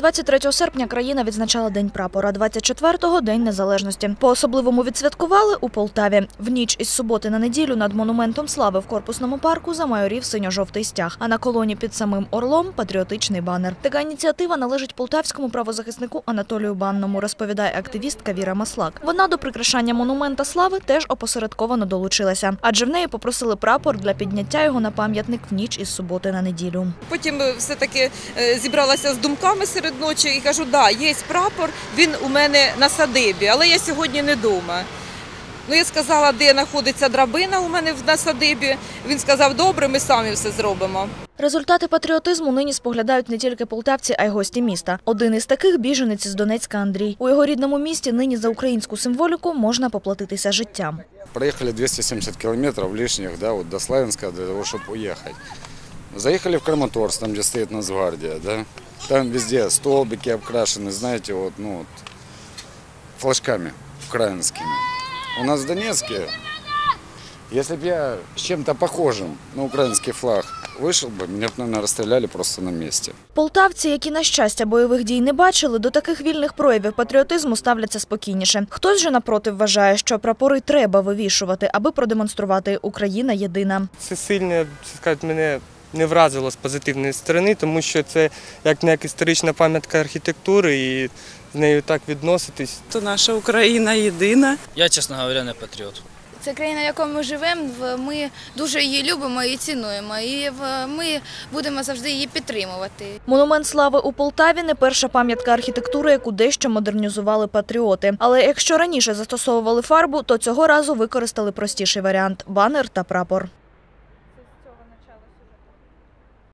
23 серпня країна відзначала День прапора, 24-го – День Незалежності. По-особливому відсвяткували у Полтаві. В ніч із суботи на неділю над монументом слави в корпусному парку замайорів синьо-жовтий стяг, а на колоні під самим орлом – патріотичний банер. Така ініціатива належить полтавському правозахиснику Анатолію Банному, розповідає активістка Віра Маслак. Вона до прикрашання монумента слави теж опосередковано долучилася, адже в неї попросили прапор для підняття його на пам'ятник в ніч із суботи на неділю. Потім е, все-таки е, зібралася з думками серед ночі і кажу, да, є прапор, він у мене на садибі, але я сьогодні не вдома. Ну, я сказала, де знаходиться драбина у мене в- на садибі. Він сказав, добре, ми самі все зробимо. Результати патріотизму нині споглядають не тільки полтавці, а й гості міста. Один із таких біженець з Донецька Андрій. У його рідному місті нині за українську символіку можна поплатитися життям. Проехали 270 километров лишних, да, вот до Славянска для того, чтобы уехать. Заехали в Краматорск, там, где стоит Нацгвардия, да. Там везде столбики обкрашены, знаете, вот, ну, вот, флажками украинскими. У нас в Донецке, если бы я с чем-то похожим на украинский флаг вышел бы, меня бы, наверное, расстреляли просто на месте. Полтавці, які на щастя бойових дій не бачили, до таких вільних проявів патріотизму ставляться спокійніше. Хтось же напроти вважає, що прапори треба вивішувати, аби продемонструвати Україна єдина. Це сильно, я б сказати, мене не вразило з позитивної сторони, тому що це як не як історична пам'ятка архітектури і з нею так відноситись. То наша Україна єдина. Я, чесно говоря, не патріот. Це країна, в якій ми живемо. Ми дуже її любимо і цінуємо. І ми будемо завжди її підтримувати. Монумент слави у Полтаві не перша пам'ятка архітектури, яку дещо модернізували патріоти. Але якщо раніше застосовували фарбу, то цього разу використали простіший варіант банер та прапор.